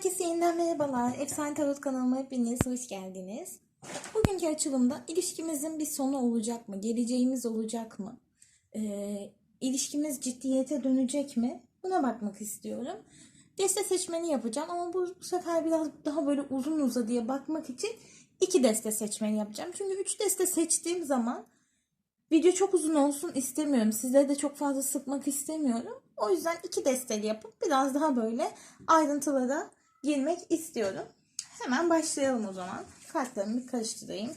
Herkese yeniden merhabalar. Efsane Tarot kanalıma hepiniz hoş geldiniz. Bugünkü açılımda ilişkimizin bir sonu olacak mı? Geleceğimiz olacak mı? Ee, ilişkimiz ciddiyete dönecek mi? Buna bakmak istiyorum. Deste seçmeni yapacağım ama bu, bu sefer biraz daha böyle uzun uzadıya bakmak için iki deste seçmeni yapacağım. Çünkü üç deste seçtiğim zaman Video çok uzun olsun istemiyorum. Sizleri de çok fazla sıkmak istemiyorum. O yüzden iki desteli yapıp biraz daha böyle ayrıntılara girmek istiyorum. Hemen başlayalım o zaman. Kartlarımı karıştırayım.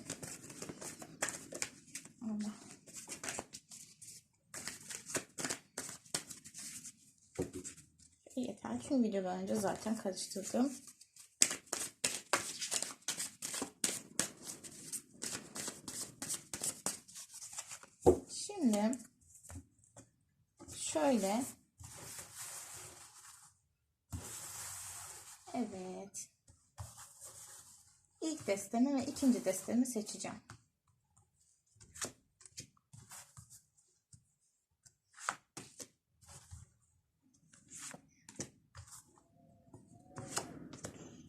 Yeter. Çünkü videodan önce zaten karıştırdım. Şimdi şöyle Evet. İlk destemi ve ikinci destemi seçeceğim.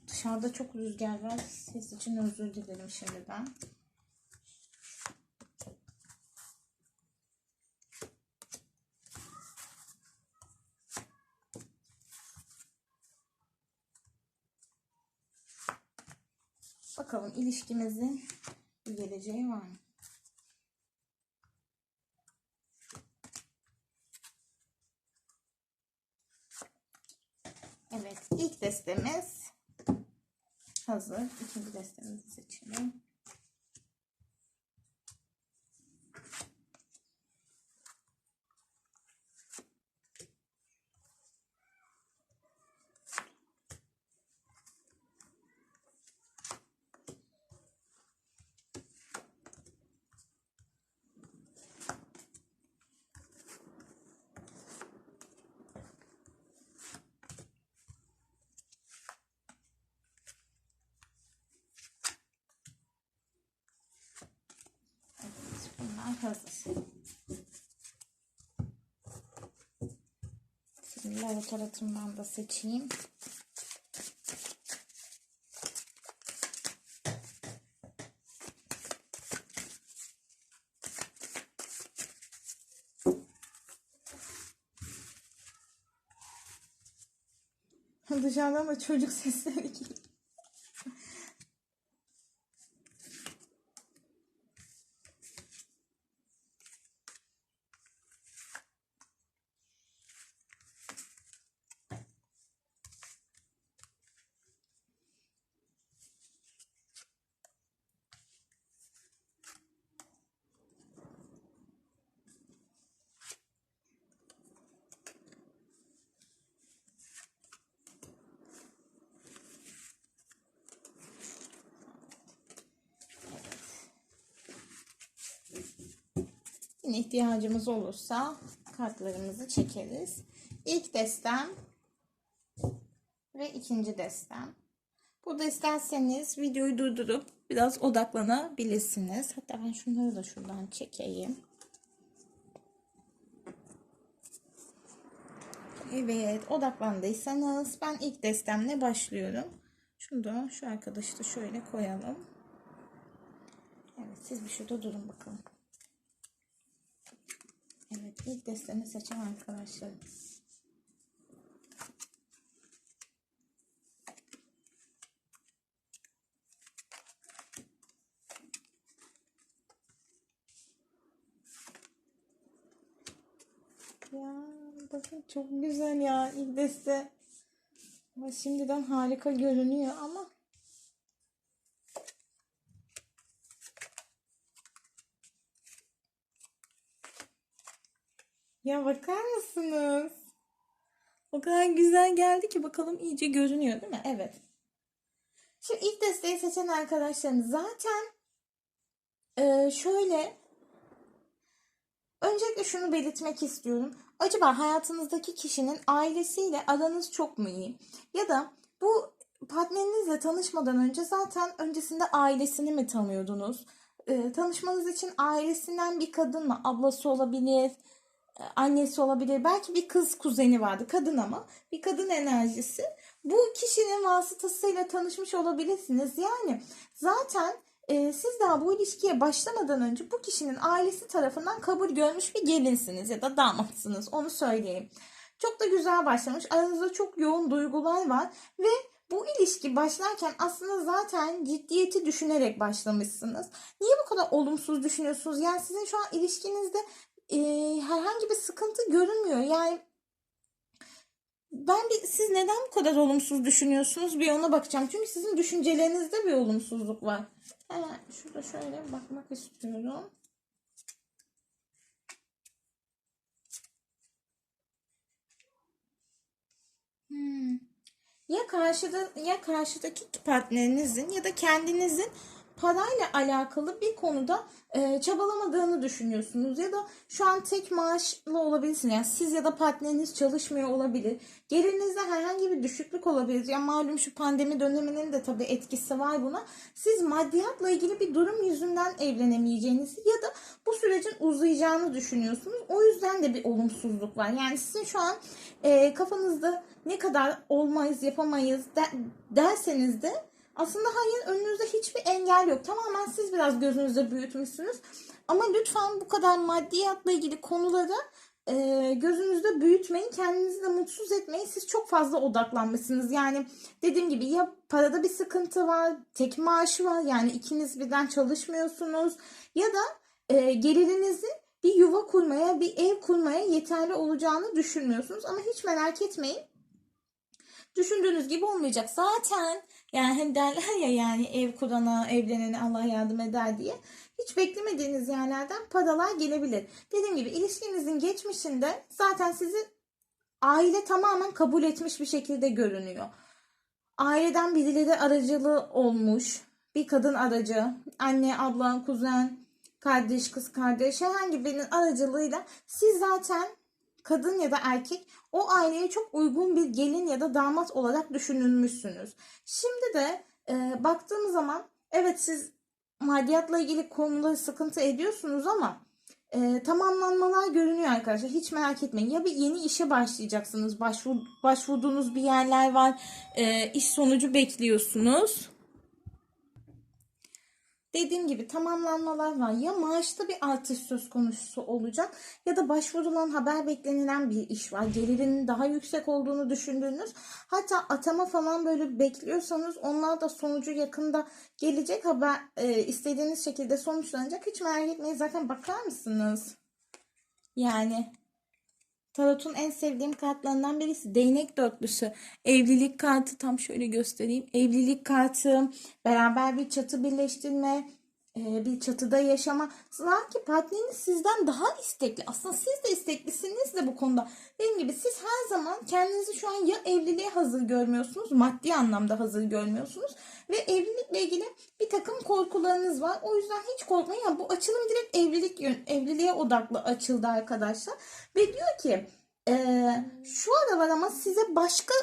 Dışarıda çok rüzgar var. Ses için özür dilerim şimdiden. Bakalım ilişkimizin bir geleceği var mı? Evet, ilk destemiz hazır. İkinci destemizi seçelim. Bunlar hazır. Şimdi laboratuvarımdan da seçeyim. Dışarıdan da çocuk sesleri geliyor. Yine ihtiyacımız olursa kartlarımızı çekeriz. İlk destem ve ikinci destem. Burada isterseniz videoyu durdurup biraz odaklanabilirsiniz. Hatta ben şunları da şuradan çekeyim. Evet odaklandıysanız ben ilk destemle başlıyorum. Şunu da şu arkadaşı da şöyle koyalım. Evet siz bir şurada durun bakalım. İlk destemi seçen arkadaşlar. Ya bakın çok güzel ya ilk deste. Ama şimdiden harika görünüyor ama Ya bakar mısınız? O kadar güzel geldi ki bakalım iyice görünüyor değil mi? Evet. Şimdi ilk desteği seçen arkadaşlarımız zaten e, şöyle öncelikle şunu belirtmek istiyorum. Acaba hayatınızdaki kişinin ailesiyle aranız çok mu iyi? Ya da bu partnerinizle tanışmadan önce zaten öncesinde ailesini mi tanıyordunuz? E, tanışmanız için ailesinden bir kadın mı? Ablası olabilir, annesi olabilir. Belki bir kız kuzeni vardı. Kadın ama bir kadın enerjisi bu kişinin vasıtasıyla tanışmış olabilirsiniz. Yani zaten e, siz daha bu ilişkiye başlamadan önce bu kişinin ailesi tarafından kabul görmüş bir gelinsiniz ya da damatsınız onu söyleyeyim. Çok da güzel başlamış. Aranızda çok yoğun duygular var ve bu ilişki başlarken aslında zaten ciddiyeti düşünerek başlamışsınız. Niye bu kadar olumsuz düşünüyorsunuz? Yani sizin şu an ilişkinizde e, herhangi bir sıkıntı görünmüyor. Yani ben bir siz neden bu kadar olumsuz düşünüyorsunuz bir ona bakacağım. Çünkü sizin düşüncelerinizde bir olumsuzluk var. Hemen şurada şöyle bakmak istiyorum. Hmm. Ya karşıda ya karşıdaki partnerinizin ya da kendinizin parayla alakalı bir konuda e, çabalamadığını düşünüyorsunuz ya da şu an tek maaşlı olabilirsiniz. Yani siz ya da partneriniz çalışmıyor olabilir. Gelirinizde herhangi bir düşüklük olabilir. Ya malum şu pandemi döneminin de tabii etkisi var buna. Siz maddiyatla ilgili bir durum yüzünden evlenemeyeceğinizi ya da bu sürecin uzayacağını düşünüyorsunuz. O yüzden de bir olumsuzluk var. Yani sizin şu an e, kafanızda ne kadar olmayız, yapamayız de, derseniz de aslında hayır önünüzde hiçbir engel yok. Tamamen siz biraz gözünüzde büyütmüşsünüz. Ama lütfen bu kadar maddiyatla ilgili konuları e, gözünüzde büyütmeyin. Kendinizi de mutsuz etmeyin. Siz çok fazla odaklanmışsınız. Yani dediğim gibi ya parada bir sıkıntı var, tek maaşı var. Yani ikiniz birden çalışmıyorsunuz. Ya da e, gelirinizin bir yuva kurmaya, bir ev kurmaya yeterli olacağını düşünmüyorsunuz. Ama hiç merak etmeyin. Düşündüğünüz gibi olmayacak. Zaten yani hani derler ya yani ev kurana, evlenene Allah yardım eder diye. Hiç beklemediğiniz yerlerden paralar gelebilir. Dediğim gibi ilişkinizin geçmişinde zaten sizi aile tamamen kabul etmiş bir şekilde görünüyor. Aileden birileri aracılığı olmuş. Bir kadın aracı, anne, abla, kuzen, kardeş, kız kardeş herhangi birinin aracılığıyla siz zaten kadın ya da erkek o aileye çok uygun bir gelin ya da damat olarak düşünülmüşsünüz. Şimdi de e, baktığımız zaman evet siz maddiyatla ilgili konuları sıkıntı ediyorsunuz ama e, tamamlanmalar görünüyor arkadaşlar. Hiç merak etmeyin. Ya bir yeni işe başlayacaksınız. Başvur, başvurduğunuz bir yerler var. E, iş sonucu bekliyorsunuz. Dediğim gibi tamamlanmalar var. Ya maaşta bir artış söz konusu olacak ya da başvurulan haber beklenilen bir iş var. Gelirinin daha yüksek olduğunu düşündüğünüz hatta atama falan böyle bekliyorsanız onlar da sonucu yakında gelecek haber e, istediğiniz şekilde sonuçlanacak. Hiç merak etmeyin zaten bakar mısınız? Yani Tarot'un en sevdiğim kartlarından birisi değnek dörtlüsü. Evlilik kartı tam şöyle göstereyim. Evlilik kartı, beraber bir çatı birleştirme, bir çatıda yaşama. Sanki partneriniz sizden daha istekli. Aslında siz de isteklisiniz de bu konuda. Dediğim gibi siz her zaman kendinizi şu an ya evliliğe hazır görmüyorsunuz, maddi anlamda hazır görmüyorsunuz. Ve evlilikle ilgili bir takım korkularınız var. O yüzden hiç korkmayın. Yani bu açılım direkt evlilik evliliğe odaklı açıldı arkadaşlar. Ve diyor ki e, şu aralar ama size başka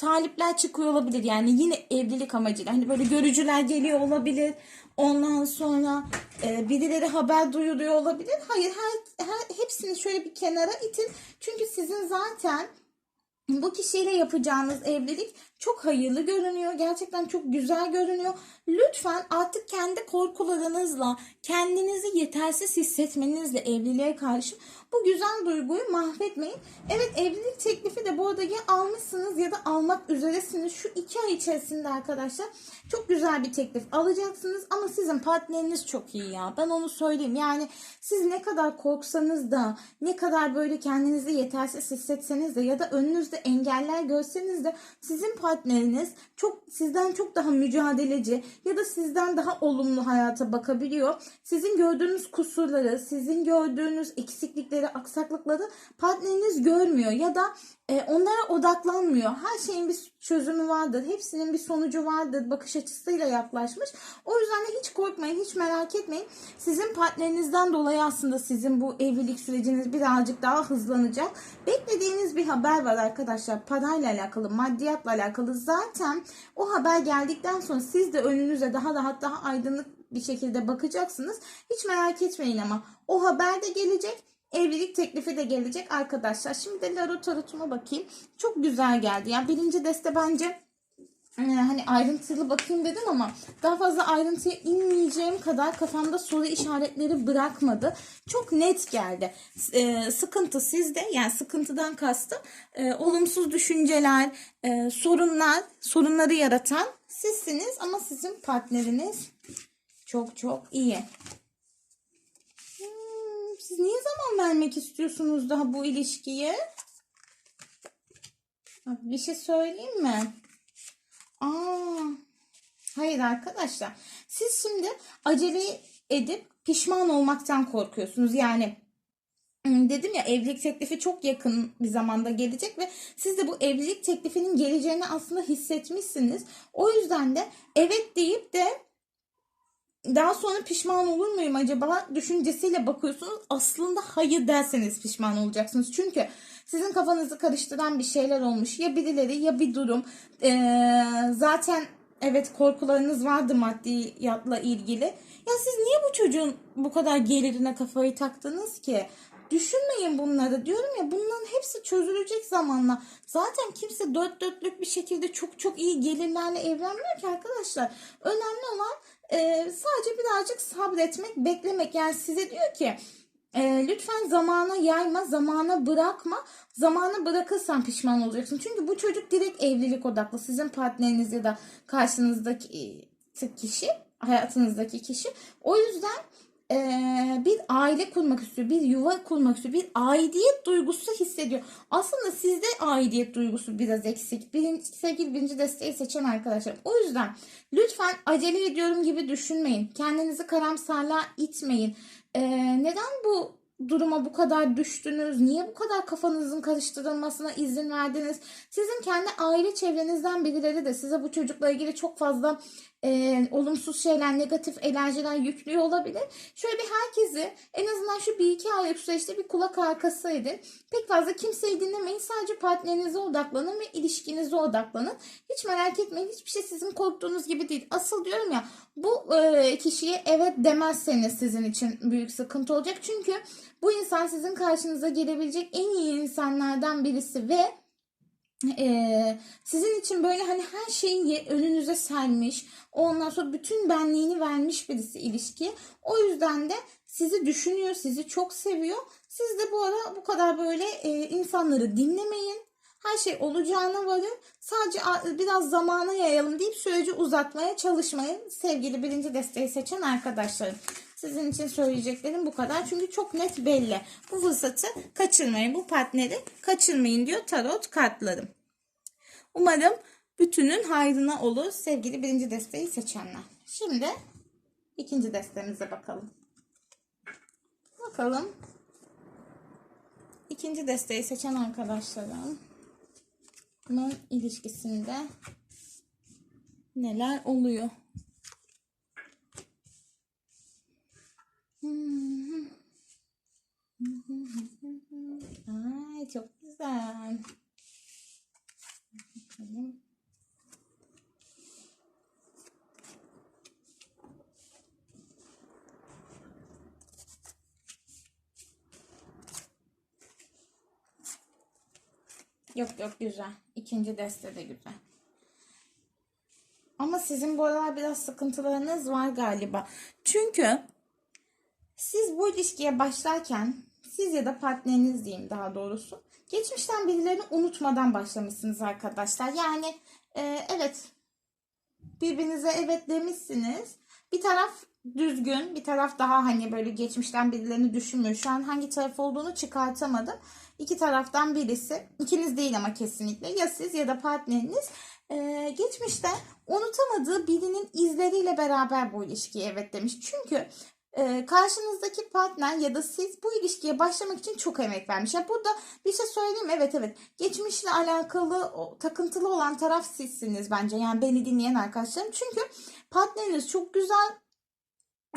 talipler çıkıyor olabilir. Yani yine evlilik amacıyla. Hani böyle görücüler geliyor olabilir. Ondan sonra e, birileri haber duyuluyor olabilir. Hayır her, her hepsini şöyle bir kenara itin. Çünkü sizin zaten bu kişiyle yapacağınız evlilik çok hayırlı görünüyor. Gerçekten çok güzel görünüyor. Lütfen artık kendi korkularınızla, kendinizi yetersiz hissetmenizle evliliğe karşı bu güzel duyguyu mahvetmeyin. Evet evlilik teklifi de bu arada ya almışsınız ya da almak üzeresiniz. Şu iki ay içerisinde arkadaşlar çok güzel bir teklif alacaksınız ama sizin partneriniz çok iyi ya. Ben onu söyleyeyim. Yani siz ne kadar korksanız da ne kadar böyle kendinizi yetersiz hissetseniz de ya da önünüzde engeller görseniz de sizin partneriniz çok sizden çok daha mücadeleci ya da sizden daha olumlu hayata bakabiliyor. Sizin gördüğünüz kusurları, sizin gördüğünüz eksiklikleri, aksaklıkları partneriniz görmüyor ya da e, onlara odaklanmıyor. Her şeyin bir çözümü vardır. Hepsinin bir sonucu vardır. Bakış açısıyla yaklaşmış. O yüzden de hiç korkmayın, hiç merak etmeyin. Sizin partnerinizden dolayı aslında sizin bu evlilik süreciniz birazcık daha hızlanacak. Beklediğiniz bir haber var arkadaşlar. Parayla alakalı, maddiyatla alakalı. Zaten o haber geldikten sonra siz de önünüze daha rahat, daha aydınlık bir şekilde bakacaksınız. Hiç merak etmeyin ama o haber de gelecek evlilik teklifi de gelecek arkadaşlar. Şimdi de Laro tarotuma bakayım. Çok güzel geldi. Yani birinci deste bence ee, hani ayrıntılı bakayım dedim ama daha fazla ayrıntıya inmeyeceğim kadar kafamda soru işaretleri bırakmadı. Çok net geldi. Ee, sıkıntı sizde yani sıkıntıdan kastım e, olumsuz düşünceler, e, sorunlar, sorunları yaratan sizsiniz ama sizin partneriniz çok çok iyi. Siz niye zaman vermek istiyorsunuz daha bu ilişkiye? Bir şey söyleyeyim mi? Aa, hayır arkadaşlar. Siz şimdi acele edip pişman olmaktan korkuyorsunuz. Yani hmm, dedim ya evlilik teklifi çok yakın bir zamanda gelecek ve siz de bu evlilik teklifinin geleceğini aslında hissetmişsiniz. O yüzden de evet deyip de daha sonra pişman olur muyum acaba düşüncesiyle bakıyorsunuz. Aslında hayır derseniz pişman olacaksınız. Çünkü sizin kafanızı karıştıran bir şeyler olmuş. Ya birileri ya bir durum. Ee, zaten evet korkularınız vardı maddiyatla ilgili. Ya siz niye bu çocuğun bu kadar gelirine kafayı taktınız ki? Düşünmeyin bunları diyorum ya bunların hepsi çözülecek zamanla. Zaten kimse dört dörtlük bir şekilde çok çok iyi gelirlerle evlenmiyor ki arkadaşlar. Önemli olan e, sadece birazcık sabretmek, beklemek. Yani size diyor ki e, lütfen zamana yayma, zamana bırakma. Zamana bırakırsan pişman olacaksın. Çünkü bu çocuk direkt evlilik odaklı. Sizin partneriniz ya da karşınızdaki e, kişi, hayatınızdaki kişi. O yüzden e, bir aile kurmak istiyor, bir yuva kurmak istiyor, bir aidiyet duygusu hissediyor. Aslında sizde aidiyet duygusu biraz eksik. Birinci, sevgili birinci desteği seçen arkadaşlar. O yüzden lütfen acele ediyorum gibi düşünmeyin. Kendinizi karamsarlığa itmeyin. E, neden bu duruma bu kadar düştünüz? Niye bu kadar kafanızın karıştırılmasına izin verdiniz? Sizin kendi aile çevrenizden birileri de size bu çocukla ilgili çok fazla e, olumsuz şeyler, negatif enerjiler yüklüyor olabilir. Şöyle bir herkesi en azından şu bir iki aylık süreçte bir kulak arkası edin. Pek fazla kimseyi dinlemeyin. Sadece partnerinize odaklanın ve ilişkinize odaklanın. Hiç merak etmeyin. Hiçbir şey sizin korktuğunuz gibi değil. Asıl diyorum ya bu e, kişiye evet demezseniz sizin için büyük sıkıntı olacak. Çünkü bu insan sizin karşınıza gelebilecek en iyi insanlardan birisi ve ee, sizin için böyle hani her şeyi önünüze sermiş, ondan sonra bütün benliğini vermiş birisi ilişki. O yüzden de sizi düşünüyor, sizi çok seviyor. Siz de bu ara bu kadar böyle e, insanları dinlemeyin. Her şey olacağına varın. Sadece biraz zamana yayalım deyip süreci uzatmaya çalışmayın. Sevgili birinci desteği seçen arkadaşlarım. Sizin için söyleyeceklerim bu kadar. Çünkü çok net belli. Bu fırsatı kaçırmayın. Bu partneri kaçırmayın diyor tarot kartlarım. Umarım bütünün hayrına olur sevgili birinci desteği seçenler. Şimdi ikinci destemize bakalım. Bakalım. İkinci desteği seçen arkadaşlarımın ilişkisinde neler oluyor? Ay çok güzel. Bakalım. Yok yok güzel. İkinci deste de güzel. Ama sizin bu aralar biraz sıkıntılarınız var galiba. Çünkü siz bu ilişkiye başlarken siz ya da partneriniz diyeyim daha doğrusu. Geçmişten birilerini unutmadan başlamışsınız arkadaşlar. Yani e, evet birbirinize evet demişsiniz. Bir taraf düzgün, bir taraf daha hani böyle geçmişten birilerini düşünmüyor. Şu an hangi taraf olduğunu çıkartamadım. İki taraftan birisi, ikiniz değil ama kesinlikle ya siz ya da partneriniz e, geçmişte unutamadığı birinin izleriyle beraber bu ilişkiye evet demiş. Çünkü e, karşınızdaki partner ya da siz bu ilişkiye başlamak için çok emek vermiş. Yani burada bir şey söyleyeyim evet evet geçmişle alakalı o, takıntılı olan taraf sizsiniz bence yani beni dinleyen arkadaşlarım. Çünkü partneriniz çok güzel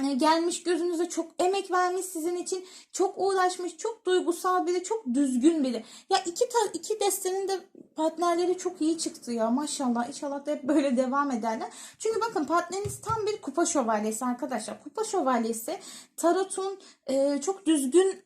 gelmiş gözünüze çok emek vermiş sizin için çok uğraşmış çok duygusal biri çok düzgün biri. Ya iki ta, iki destenin de partnerleri çok iyi çıktı ya maşallah. İnşallah da hep böyle devam ederler. Çünkü bakın partneriniz tam bir kupa şövalyesi arkadaşlar. Kupa şövalyesi tarotun e, çok düzgün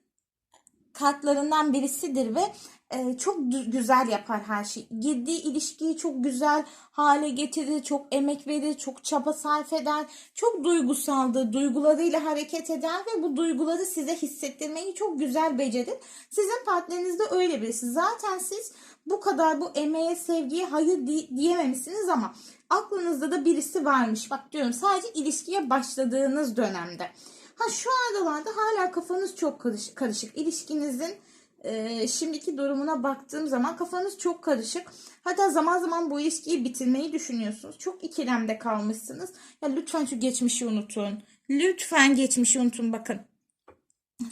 kartlarından birisidir ve e, çok güzel yapar her şeyi. Girdiği ilişkiyi çok güzel hale getirir, çok emek verir, çok çaba sarf eder, çok duygusaldır, duygularıyla hareket eder ve bu duyguları size hissettirmeyi çok güzel becerir. Sizin partneriniz de öyle birisi. Zaten siz bu kadar bu emeğe, sevgiye hayır di- diyememişsiniz ama aklınızda da birisi varmış. Bak diyorum sadece ilişkiye başladığınız dönemde. Ha şu aralarda hala kafanız çok karışık. karışık. İlişkinizin e, şimdiki durumuna baktığım zaman kafanız çok karışık. Hatta zaman zaman bu ilişkiyi bitirmeyi düşünüyorsunuz. Çok ikilemde kalmışsınız. Ya lütfen şu geçmişi unutun. Lütfen geçmişi unutun bakın.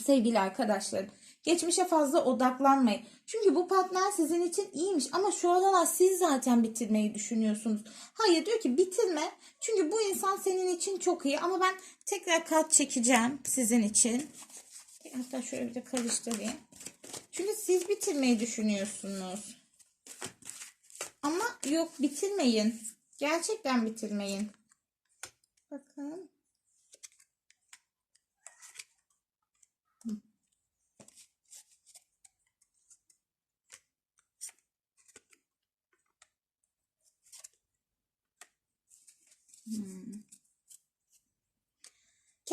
Sevgili arkadaşlarım. Geçmişe fazla odaklanmayın. Çünkü bu partner sizin için iyiymiş ama şu aralar siz zaten bitirmeyi düşünüyorsunuz. Hayır diyor ki bitirme. Çünkü bu insan senin için çok iyi ama ben tekrar kart çekeceğim sizin için. Hatta şöyle bir de karıştırayım. Çünkü siz bitirmeyi düşünüyorsunuz. Ama yok bitirmeyin. Gerçekten bitirmeyin. Bakın.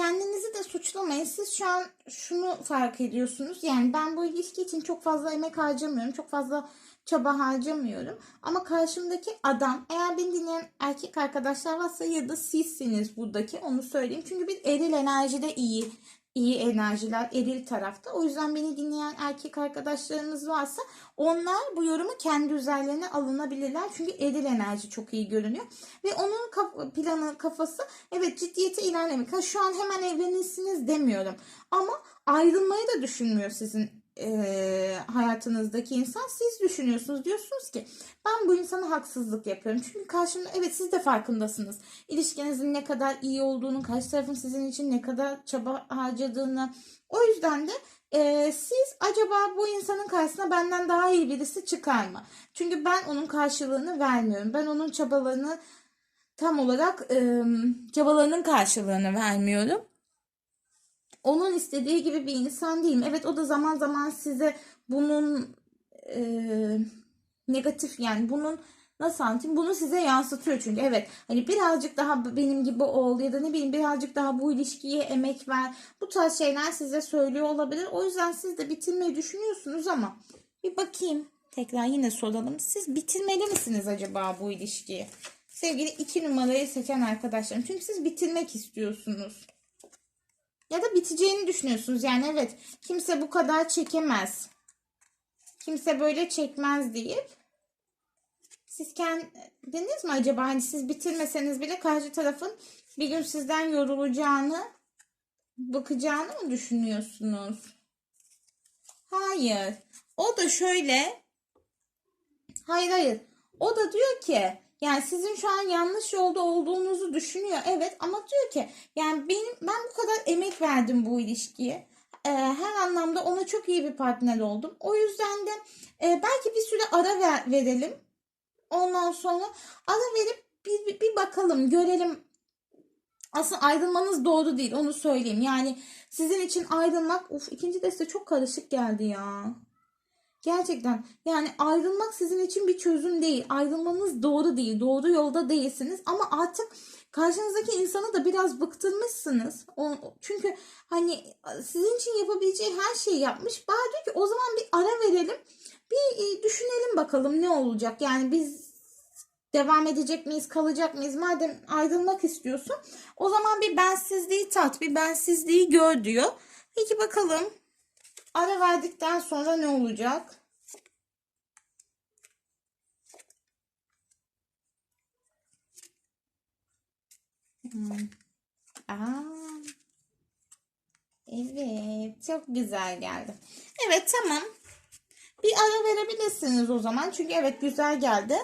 Kendinizi de suçlamayın. Siz şu an şunu fark ediyorsunuz. Yani ben bu ilişki için çok fazla emek harcamıyorum. Çok fazla çaba harcamıyorum. Ama karşımdaki adam eğer beni dinleyen erkek arkadaşlar varsa ya da sizsiniz buradaki onu söyleyeyim. Çünkü bir eril enerjide iyi iyi enerjiler eril tarafta. O yüzden beni dinleyen erkek arkadaşlarınız varsa onlar bu yorumu kendi üzerlerine alınabilirler. Çünkü eril enerji çok iyi görünüyor. Ve onun kaf- planı kafası evet ciddiyete ilerlemek. Ha, şu an hemen evlenirsiniz demiyorum. Ama ayrılmayı da düşünmüyor sizin hayatınızdaki insan. Siz düşünüyorsunuz. Diyorsunuz ki ben bu insana haksızlık yapıyorum. Çünkü karşımda evet siz de farkındasınız. İlişkinizin ne kadar iyi olduğunu, karşı tarafın sizin için ne kadar çaba harcadığını. O yüzden de eee, siz acaba bu insanın karşısına benden daha iyi birisi çıkar mı? Çünkü ben onun karşılığını vermiyorum. Ben onun çabalarını tam olarak eee, çabalarının karşılığını vermiyorum onun istediği gibi bir insan değilim. Evet o da zaman zaman size bunun e, negatif yani bunun nasıl anlatayım bunu size yansıtıyor çünkü. Evet hani birazcık daha benim gibi ol ya da ne bileyim birazcık daha bu ilişkiye emek ver bu tarz şeyler size söylüyor olabilir. O yüzden siz de bitirmeyi düşünüyorsunuz ama bir bakayım. Tekrar yine soralım. Siz bitirmeli misiniz acaba bu ilişkiyi? Sevgili iki numarayı seçen arkadaşlarım çünkü siz bitirmek istiyorsunuz ya da biteceğini düşünüyorsunuz. Yani evet kimse bu kadar çekemez. Kimse böyle çekmez deyip siz kendiniz mi acaba hani siz bitirmeseniz bile karşı tarafın bir gün sizden yorulacağını bakacağını mı düşünüyorsunuz? Hayır. O da şöyle Hayır hayır. O da diyor ki yani sizin şu an yanlış yolda olduğunuzu düşünüyor. Evet ama diyor ki yani benim ben bu kadar emek verdim bu ilişkiye. Ee, her anlamda ona çok iyi bir partner oldum. O yüzden de e, belki bir süre ara ver, verelim. Ondan sonra ara verip bir, bir, bir bakalım, görelim. Aslında ayrılmanız doğru değil, onu söyleyeyim. Yani sizin için ayrılmak, uf ikinci deste çok karışık geldi ya. Gerçekten yani ayrılmak sizin için bir çözüm değil. Ayrılmanız doğru değil. Doğru yolda değilsiniz ama artık karşınızdaki insanı da biraz bıktırmışsınız. Çünkü hani sizin için yapabileceği her şeyi yapmış. Bari diyor ki o zaman bir ara verelim. Bir e, düşünelim bakalım ne olacak. Yani biz devam edecek miyiz, kalacak mıyız? Madem ayrılmak istiyorsun, o zaman bir bensizliği tat, bir bensizliği gör diyor. Peki bakalım Ara verdikten sonra ne olacak? Hmm. Evet, çok güzel geldi. Evet, tamam. Bir ara verebilirsiniz o zaman. Çünkü evet güzel geldi.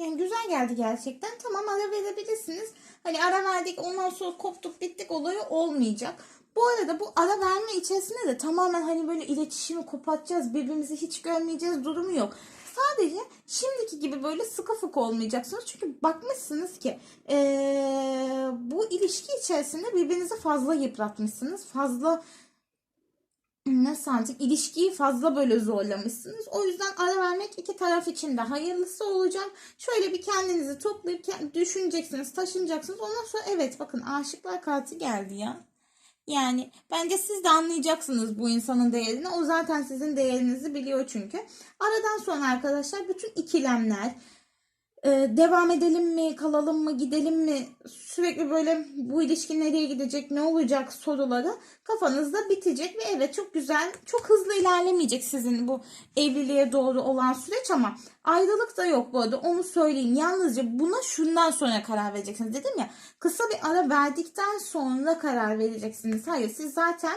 Yani güzel geldi gerçekten. Tamam ara verebilirsiniz. Hani ara verdik ondan sonra koptuk bittik olayı olmayacak. Bu arada bu ara verme içerisinde de tamamen hani böyle iletişimi kopatacağız, birbirimizi hiç görmeyeceğiz durumu yok. Sadece şimdiki gibi böyle sıkı fıkı olmayacaksınız. Çünkü bakmışsınız ki eee, bu ilişki içerisinde birbirinizi fazla yıpratmışsınız. Fazla nasıl anlatayım ilişkiyi fazla böyle zorlamışsınız. O yüzden ara vermek iki taraf için de hayırlısı olacak. Şöyle bir kendinizi toplayıp düşüneceksiniz, taşınacaksınız. Ondan sonra evet bakın aşıklar kartı geldi ya. Yani bence siz de anlayacaksınız bu insanın değerini. O zaten sizin değerinizi biliyor çünkü. Aradan sonra arkadaşlar bütün ikilemler, e, devam edelim mi, kalalım mı, gidelim mi? Sürekli böyle bu ilişki nereye gidecek, ne olacak soruları kafanızda bitecek ve evet çok güzel, çok hızlı ilerlemeyecek sizin bu evliliğe doğru olan süreç ama ayrılık da yok bu arada onu söyleyeyim. Yalnızca buna şundan sonra karar vereceksiniz. Dedim ya kısa bir ara verdikten sonra karar vereceksiniz. Hayır siz zaten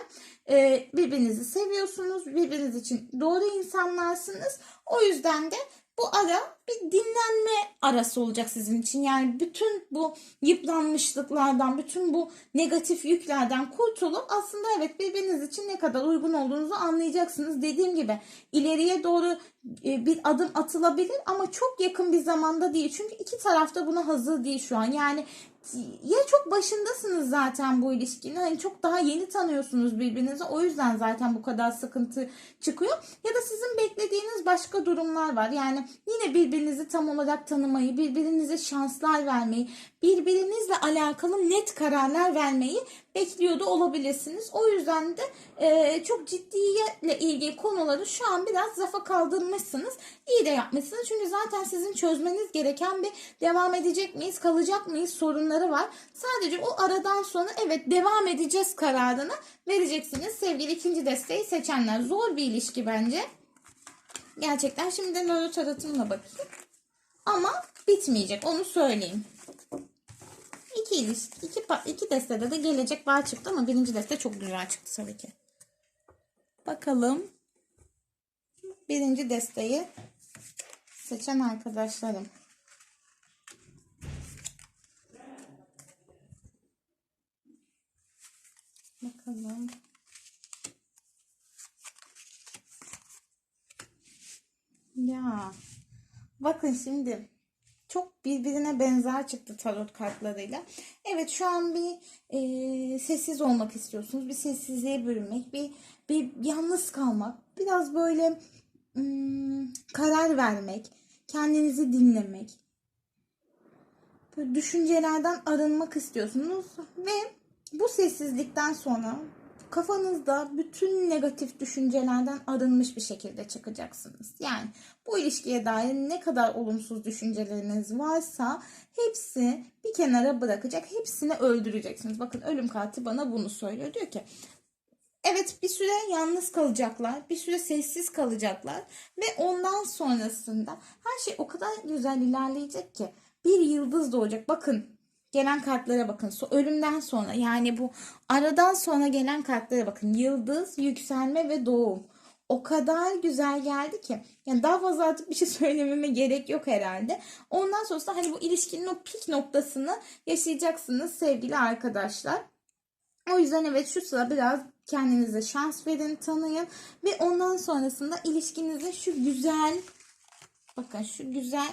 e, birbirinizi seviyorsunuz, birbiriniz için doğru insanlarsınız. O yüzden de bu ara bir dinlenme arası olacak sizin için. Yani bütün bu yıpranmışlıklardan, bütün bu negatif yüklerden kurtulup aslında evet birbiriniz için ne kadar uygun olduğunuzu anlayacaksınız. Dediğim gibi ileriye doğru e, bir adım atılabilir ama çok yakın bir zamanda değil. Çünkü iki taraf da buna hazır değil şu an. Yani ya çok başındasınız zaten bu ilişkinin. Hani çok daha yeni tanıyorsunuz birbirinizi. O yüzden zaten bu kadar sıkıntı çıkıyor. Ya da sizin beklediğiniz başka durumlar var. Yani yine birbirinizi tam olarak tanımayı, birbirinize şanslar vermeyi, birbirinizle alakalı net kararlar vermeyi bekliyor da olabilirsiniz. O yüzden de e, çok ciddiyetle ilgili konuları şu an biraz rafa kaldırmışsınız. İyi de yapmışsınız. Çünkü zaten sizin çözmeniz gereken bir devam edecek miyiz, kalacak mıyız sorunları var. Sadece o aradan sonra evet devam edeceğiz kararını vereceksiniz. Sevgili ikinci desteği seçenler. Zor bir ilişki bence. Gerçekten şimdi de nöro tarotumla bakayım. Ama bitmeyecek onu söyleyeyim. İki ilişki, iki, iki destede de gelecek var çıktı ama birinci deste çok güzel çıktı tabii ki. Bakalım. Birinci desteği seçen arkadaşlarım. Bakalım. Ya. Bakın şimdi çok birbirine benzer çıktı tarot kartlarıyla. Evet şu an bir e, sessiz olmak istiyorsunuz. Bir sessizliğe bürünmek, bir, bir yalnız kalmak. Biraz böyle hmm, karar vermek, kendinizi dinlemek. Böyle düşüncelerden arınmak istiyorsunuz ve bu sessizlikten sonra kafanızda bütün negatif düşüncelerden arınmış bir şekilde çıkacaksınız. Yani bu ilişkiye dair ne kadar olumsuz düşünceleriniz varsa hepsi bir kenara bırakacak. Hepsini öldüreceksiniz. Bakın ölüm kartı bana bunu söylüyor. Diyor ki Evet bir süre yalnız kalacaklar. Bir süre sessiz kalacaklar. Ve ondan sonrasında her şey o kadar güzel ilerleyecek ki bir yıldız doğacak. Bakın gelen kartlara bakın. So- ölümden sonra yani bu aradan sonra gelen kartlara bakın. Yıldız, yükselme ve doğum. O kadar güzel geldi ki. Yani daha fazla artık bir şey söylememe gerek yok herhalde. Ondan sonrasında hani bu ilişkinin o pik noktasını yaşayacaksınız sevgili arkadaşlar. O yüzden evet şu sıra biraz kendinize şans verin, tanıyın ve ondan sonrasında ilişkinizin şu güzel bakın şu güzel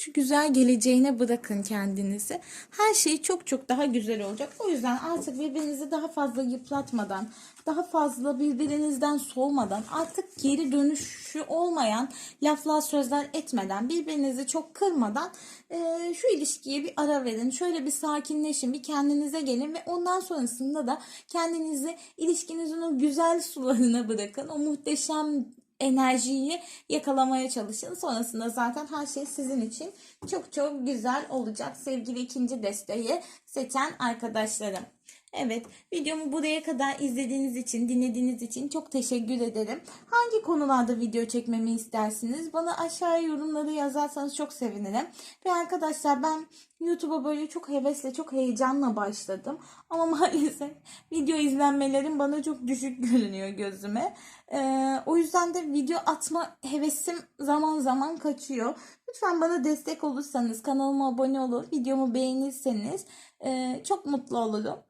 şu güzel geleceğine bırakın kendinizi. Her şey çok çok daha güzel olacak. O yüzden artık birbirinizi daha fazla yıpratmadan, daha fazla birbirinizden soğumadan, artık geri dönüşü olmayan laflar sözler etmeden, birbirinizi çok kırmadan e, şu ilişkiye bir ara verin. Şöyle bir sakinleşin, bir kendinize gelin ve ondan sonrasında da kendinizi ilişkinizin o güzel sularına bırakın. O muhteşem enerjiyi yakalamaya çalışın. Sonrasında zaten her şey sizin için çok çok güzel olacak. Sevgili ikinci desteği seçen arkadaşlarım. Evet, videomu buraya kadar izlediğiniz için, dinlediğiniz için çok teşekkür ederim. Hangi konularda video çekmemi istersiniz? Bana aşağıya yorumları yazarsanız çok sevinirim. Ve arkadaşlar ben YouTube'a böyle çok hevesle, çok heyecanla başladım. Ama maalesef video izlenmelerim bana çok düşük görünüyor gözüme. Ee, o yüzden de video atma hevesim zaman zaman kaçıyor. Lütfen bana destek olursanız, kanalıma abone olur, videomu beğenirseniz e, çok mutlu olurum.